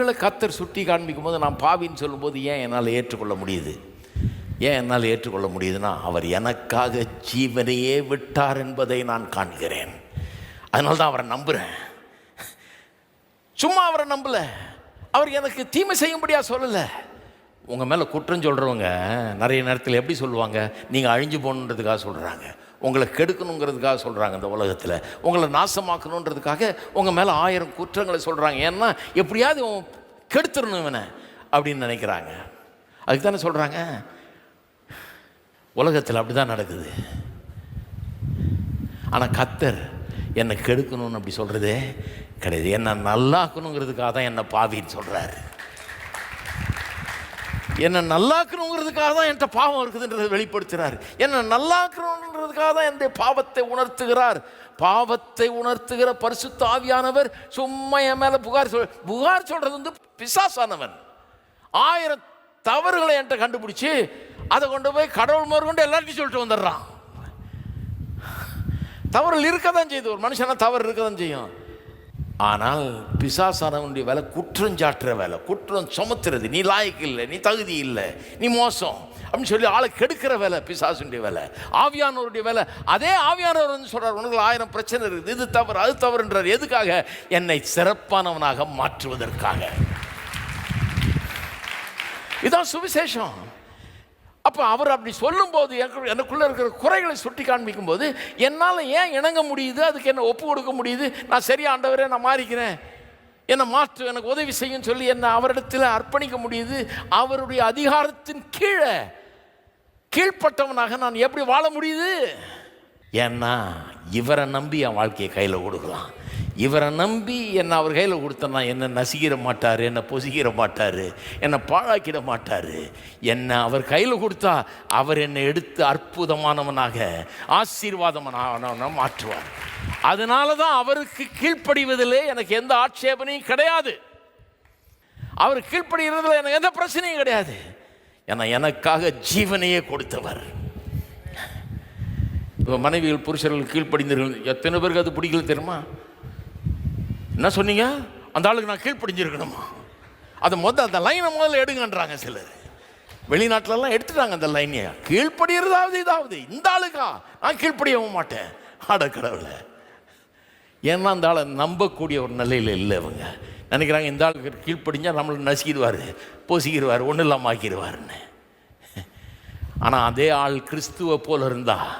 உங்களை கத்தர் சுட்டி காண்பிக்கும் போது நான் பாவின்னு சொல்லும்போது ஏன் என்னால் ஏற்றுக்கொள்ள முடியுது? ஏன் என்னால் ஏற்றுக்கொள்ள முடியுதுன்னா அவர் எனக்காக ஜீவனையே விட்டார் என்பதை நான் காண்கிறேன். அதனால தான் அவரை நம்புகிறேன் சும்மா அவரை நம்பலை. அவர் எனக்கு தீமை செய்யும்படியா சொல்லலை. உங்கள் மேலே குற்றம் சொல்கிறவங்க நிறைய நேரத்தில் எப்படி சொல்லுவாங்க? நீங்கள் அழிஞ்சு போகணுன்றதுக்காக சொல்கிறாங்க உங்களை கெடுக்கணுங்கிறதுக்காக சொல்கிறாங்க இந்த உலகத்தில். உங்களை நாசமாக்கணுன்றதுக்காக உங்கள் மேலே ஆயிரம் குற்றங்களை சொல்கிறாங்க ஏன்னா எப்படியாவது இவன் கெடுத்துடணும் இவனை அப்படின்னு நினைக்கிறாங்க. அதுக்கு தானே சொல்கிறாங்க உலகத்தில் அப்படி தான் நடக்குது. ஆனால் கத்தர் என்னை கெடுக்கணும்னு அப்படி சொல்கிறதே கிடையாது. என்னை நல்லாக்கணுங்கிறதுக்காக தான் என்னை பாவின்னு சொல்கிறாரு என்னை நல்லாக்கணுங்கிறதுக்காக தான் என்கிட்ட பாவம் இருக்குதுன்றதை வெளிப்படுத்துகிறார் என்னை நல்லாக்கணுன்றதுக்காக தான் என்னுடைய பாவத்தை உணர்த்துகிறார். பாவத்தை உணர்த்துகிற பரிசுத்த ஆவியானவர் சும்மா என் மேலே புகார் சொல் புகார் சொல்கிறது வந்து பிசாசானவன். ஆயிரம் தவறுகளை என்கிட்ட கண்டுபிடிச்சி அதை கொண்டு போய் கடவுள் முதல் கொண்டு எல்லாத்தையும் சொல்லிட்டு வந்துடுறான். தவறுகள் இருக்க தான் செய்யுது ஒரு மனுஷனா தவறு இருக்க தான் செய்யும். ஆனால் பிசாசானவனுடைய வேலை குற்றம் சாட்டுற வேலை குற்றம் சுமத்துறது. நீ லாய்க்கு இல்லை நீ தகுதி இல்லை நீ மோசம் அப்படின்னு சொல்லி ஆளை கெடுக்கிற வேலை பிசாசுடைய வேலை. ஆவியானவருடைய வேலை. அதே ஆவியானவர் வந்து சொல்கிறார் உனக்கு ஆயிரம் பிரச்சனை இருக்குது இது தவறு அது தவறுன்றார். எதுக்காக? என்னை சிறப்பானவனாக மாற்றுவதற்காக. இதான் சுவிசேஷம். அப்போ அவர் அப்படி சொல்லும்போது எனக்குள்ளே இருக்கிற குறைகளை சுட்டி காண்பிக்கும் போது என்னால் ஏன் இணங்க முடியுது? அதுக்கு என்ன ஒப்பு கொடுக்க முடியுது? நான் சரியா ஆண்டவரே நான் மாறிக்கிறேன். என்னை மாற்று எனக்கு உதவி செய்யும் சொல்லி என்னை அவரிடத்தில் அர்ப்பணிக்க முடியுது. அவருடைய அதிகாரத்தின் கீழே கீழ்ப்பட்டவனாக நான் எப்படி வாழ முடியுது? ஏன்னா இவரை நம்பி என் வாழ்க்கையை கையில் கொடுக்கலாம் இவரை நம்பி என்னை அவர் கையில் கொடுத்தனா என்னை நசிக்கிற மாட்டார் என்னை பொசிக்கிற மாட்டார் என்னை பாழாக்கிட மாட்டார். என்னை அவர் கையில் கொடுத்தா அவர் என்னை எடுத்து அற்புதமானவனாக ஆசீர்வாதமானவனாக மாற்றுவார். அதனால தான் அவருக்கு கீழ்ப்படிவதிலே எனக்கு எந்த ஆட்சேபனையும் கிடையாது. அவர் கீழ்ப்படுகிறதுல எனக்கு எந்த பிரச்சனையும் கிடையாது. ஏன்னா எனக்காக ஜீவனையே கொடுத்தவர். இப்போ மனைவிகள் புருஷர்கள் கீழ்ப்படிந்தீர்கள். எத்தனை பேருக்கு அது பிடிக்கல தெரியுமா? என்ன சொன்னீங்க? அந்த ஆளுக்கு நான் கீழ்ப்படிஞ்சிருக்கணுமா? அதை முதல்ல அந்த லைனை முதல்ல எடுங்கன்றாங்க சிலர். வெளிநாட்டிலலாம் எடுத்துட்டாங்க அந்த லைனையை கீழ்ப்படுகிறதாவது இதாவது. இந்த ஆளுக்கா? நான் கீழ்ப்படியவும் மாட்டேன். ஆட கடவுளை. ஏன்னா அந்த ஆளை நம்பக்கூடிய ஒரு நிலையில் இல்லை இவங்க. நினைக்கிறாங்க இந்த ஆளுக்கு கீழ்ப்படிஞ்சால் நம்மளை நசுக்கிடுவார் போசிக்கிடுவார் ஒன்றும் இல்லாமல் ஆக்கிடுவாருன்னு. ஆனால் அதே ஆள் கிறிஸ்துவை போல இருந்தால்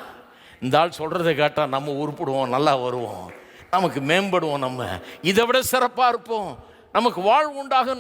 இந்த ஆள் சொல்கிறத கேட்டால் நம்ம உருப்பிடுவோம் நல்லா வருவோம். நமக்கு மேம்படுவோம் நம்ம. இதை விட சிறப்பாக இருப்போம். நமக்கு வாழ்வு உண்டாகும்